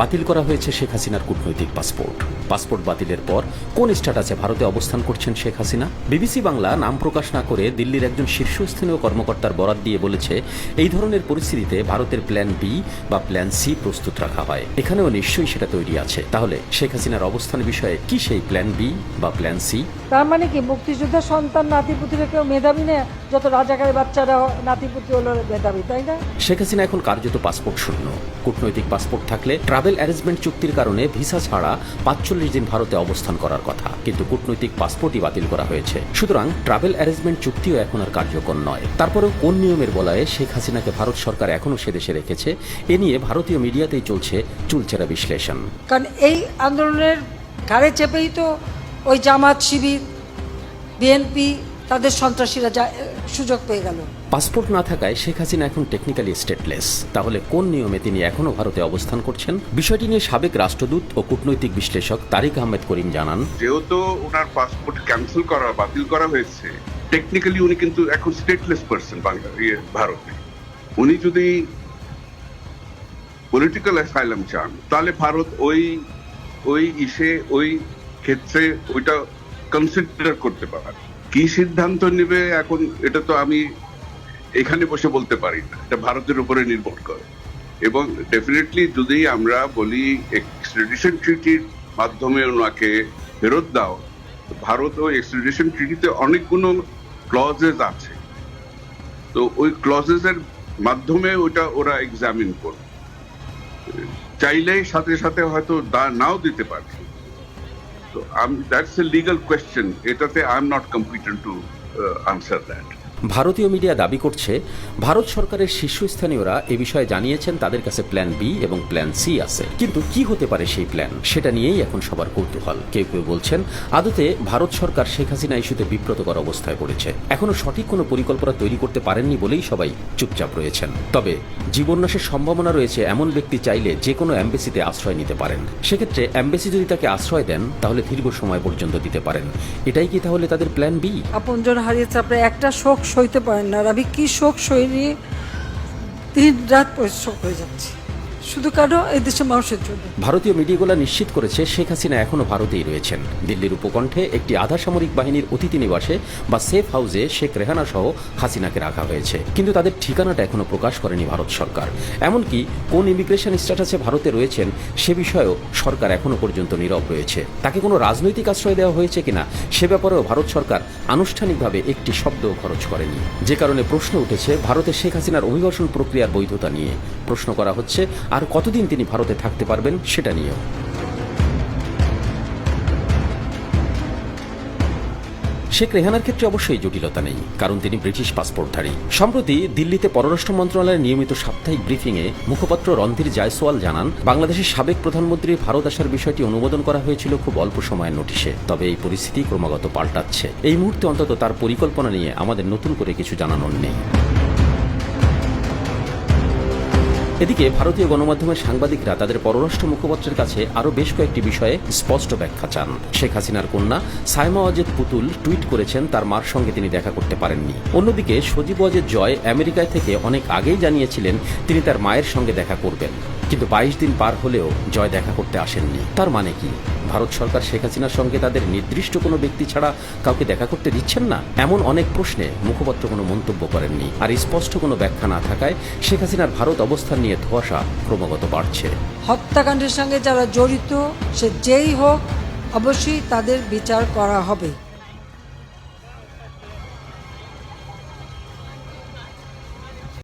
বাতিল করা হয়েছে শেখ হাসিনার কূটনৈতিক পাসপোর্ট। পাসপোর্ট বাতিলের পর কোন স্ট্যাটাসে ভারতে অবস্থান করছেন শেখ হাসিনা? বিবিসি বাংলা নাম প্রকাশ না করে দিল্লির একজন শীর্ষস্থানীয় কর্মকর্তার বরাত দিয়ে বলেছে এই ধরনের পরিস্থিতিতে ভারতের প্ল্যান বি বা প্ল্যান সি প্রস্তুত রাখা হয়। এখানেও নিশ্চয়ই সেটা তৈরি আছে। তাহলে শেখ হাসিনার অবস্থান বিষয়ে কি সেই প্ল্যান বি বা প্ল্যান সি? তার মানে কি মুক্তিযোদ্ধার সন্তান নাতিপুতিরা কেউ মেধাবী না? যত রাজাকারের বাচ্চারা নাতিপুতি হলো মেধাবী তাই না? শেখ হাসিনা এখন কার্যত পাসপোর্ট শূন্য। কূটনৈতিক পাসপোর্ট থাকলে ট্রাভেল অ্যারেঞ্জমেন্ট চুক্তির কারণে ভিসা ছাড়া পাঁচচল্লিশ দিন ভারতে অবস্থান করার কথা, কিন্তু কূটনৈতিক পাসপোর্টই বাতিল করা হয়েছে। সুতরাং ট্রাভেল অ্যারেঞ্জমেন্ট চুক্তিও এখন আর কার্যকর নয়। তারপরেও কোন নিয়মের বলয়ে শেখ হাসিনাকে ভারত সরকার এখনও সে দেশে রেখেছে, এ নিয়ে ভারতীয় মিডিয়াতেই চলছে চুলচেরা বিশ্লেষণ। কারণ এই আন্দোলনের ঘাড়ে চেপেই তো ওই জামাত শিবির, বিএনপি তাদের সন্ত্রাসীরা যা সুযোগ পেয়ে গেল। পাসপোর্ট না থাকায় শেখ হাসিনা এখন টেকনিক্যালি স্টেটলেস তাহলে কোন নিয়মে তিনি এখনও ভারতে অবস্থান করছেন? বিষয়টি নিয়ে সাবেক রাষ্ট্রদূত ও কূটনৈতিক বিশ্লেষক তারিক আহমেদ করিম জানান যেহেতু ওনার পাসপোর্ট ক্যান্সেল করা বাতিল করা হয়েছে টেকনিক্যালি উনি কিন্তু এখন স্টেটলেস পার্সন বাংলা ইয়ে ভারতে। উনি যদি পলিটিক্যাল অ্যাসাইলাম চান তাহলে ভারত ওই ওই ইসে ওই ক্ষেত্রে ওইটা কনসিডার করতে পারে। কি সিদ্ধান্ত নেবে এখন এটা তো আমি এখানে বসে বলতে পারি না। এটা ভারতের উপরে নির্ভর করে। এবং ডেফিনেটলি যদি আমরা বলি এক্সট্রেডিশন ট্রিটির মাধ্যমে ওনাকে ফেরত দাও ভারত ওই এক্সট্রেডিশন ট্রিটিতে অনেকগুলো ক্লজেস আছে। তো ওই ক্লজেস এর মাধ্যমে ওটা ওরা এক্সামিন করবে। চাইলেই সাথে সাথে হয়তো দা- নাও দিতে So um, that's a legal question. I'm not competent to uh, answer that. ভারতীয় মিডিয়া দাবি করছে, ভারত সরকারের শীর্ষস্থানীয়রা এ বিষয়ে জানিয়েছেন তাদের কাছে প্ল্যান বি এবং প্ল্যান সি আছে। কিন্তু কি হতে পারে সেই প্ল্যান সেটা নিয়েই এখন সবার কৌতূহল। কেউ কেউ বলছেন, আদতে ভারত সরকার শেখ হাসিনা ইস্যুতে বিব্রতকর অবস্থায় পড়েছে। এখনও সঠিক কোনো পরিকল্পনা তৈরি করতে পারেননি বলেই সবাই চুপচাপ রয়েছেন। তবে জীবন্যাসের সম্ভাবনা রয়েছে এমন ব্যক্তি চাইলে যে কোনো অ্যাম্বাসিতে আশ্রয় নিতে পারেন। সেক্ষেত্রে অ্যাম্বাসি যদি তাকে আশ্রয় দেন, তাহলে দীর্ঘ সময় পর্যন্ত দিতে পারেন। এটাই কি তাহলে তাদের প্ল্যান বি আপনজন হারিয়েছে, আপনার একটা শোক সইতে পারেন না আর আমি কি শোক সই নিয়ে দিন রাত পরিশ্রম হয়ে যাচ্ছি। শুধু কেন এই মানুষের জন্য? ভারতীয় মিডিয়াগুলো নিশ্চিত করেছে শেখ হাসিনা এখনও ভারতেই রয়েছেন। দিল্লির উপকণ্ঠে একটি আধা সামরিক বাহিনীর অতিথি নিবাসে বা সেফ হাউসে শেখ রেহানা সহ হাসিনাকে রাখা হয়েছে। কিন্তু তাদের ঠিকানাটা এখনও প্রকাশ করেনি ভারত সরকার। এমনকি কোন ইমিগ্রেশন স্ট্যাটাসে ভারতে রয়েছেন সে বিষয়েও সরকার এখনও পর্যন্ত নীরব রয়েছে। তাকে কোনো রাজনৈতিক আশ্রয় দেওয়া হয়েছে কিনা সে ব্যাপারেও ভারত সরকার আনুষ্ঠানিকভাবে একটি শব্দও খরচ করেনি। যে কারণে প্রশ্ন উঠেছে ভারতে শেখ হাসিনার অভিবাসন প্রক্রিয়ার বৈধতা নিয়ে। প্রশ্ন করা হচ্ছে আর কতদিন তিনি ভারতে থাকতে পারবেন সেটা নিয়েও। শেখ রেহানার ক্ষেত্রে অবশ্যই জটিলতা নেই, কারণ তিনি ব্রিটিশ পাসপোর্টধারী। সম্প্রতি দিল্লিতে পররাষ্ট্র মন্ত্রণালয়ের নিয়মিত সাপ্তাহিক ব্রিফিংয়ে মুখপাত্র রণধীর জয়সওয়াল জানান, বাংলাদেশের সাবেক প্রধানমন্ত্রী ভারত আসার বিষয়টি অনুমোদন করা হয়েছিল খুব অল্প সময়ের নোটিশে, তবে এই পরিস্থিতি ক্রমাগত পাল্টাচ্ছে। এই মুহূর্তে অন্তত তার পরিকল্পনা নিয়ে আমাদের নতুন করে কিছু জানানোর নেই। এদিকে ভারতীয় গণমাধ্যমের সাংবাদিকরা তাদের পররাষ্ট্র মুখপাত্রের কাছে আরও বেশ কয়েকটি বিষয়ে স্পষ্ট ব্যাখ্যা চান। শেখ হাসিনার কন্যা সাইমা ওয়াজেদ পুতুল টুইট করেছেন তার মার সঙ্গে তিনি দেখা করতে পারেননি। অন্যদিকে সজীব ওয়াজেদ জয় আমেরিকায় থেকে অনেক আগেই জানিয়েছিলেন তিনি তার মায়ের সঙ্গে দেখা করবেন। কিন্তু বাইশ দিন পার হলেও জয় দেখা করতে আসেননি। তার মানে কি? ভারত সরকার শেখ হাসিনার সঙ্গে তাদের নির্দিষ্ট কোনো ব্যক্তি ছাড়া কাউকে দেখা করতে দিচ্ছেন না? এমন অনেক প্রশ্নে মুখপাত্র কোনো মন্তব্য করেননি। আর স্পষ্ট কোনো ব্যাখ্যা না থাকায় শেখ হাসিনার ভারত অবস্থান নিয়ে ধোঁয়াশা ক্রমাগত বাড়ছে। হত্যাকাণ্ডের সঙ্গে যারা জড়িত, সে যেই হোক, অবশ্যই তাদের বিচার করা হবে।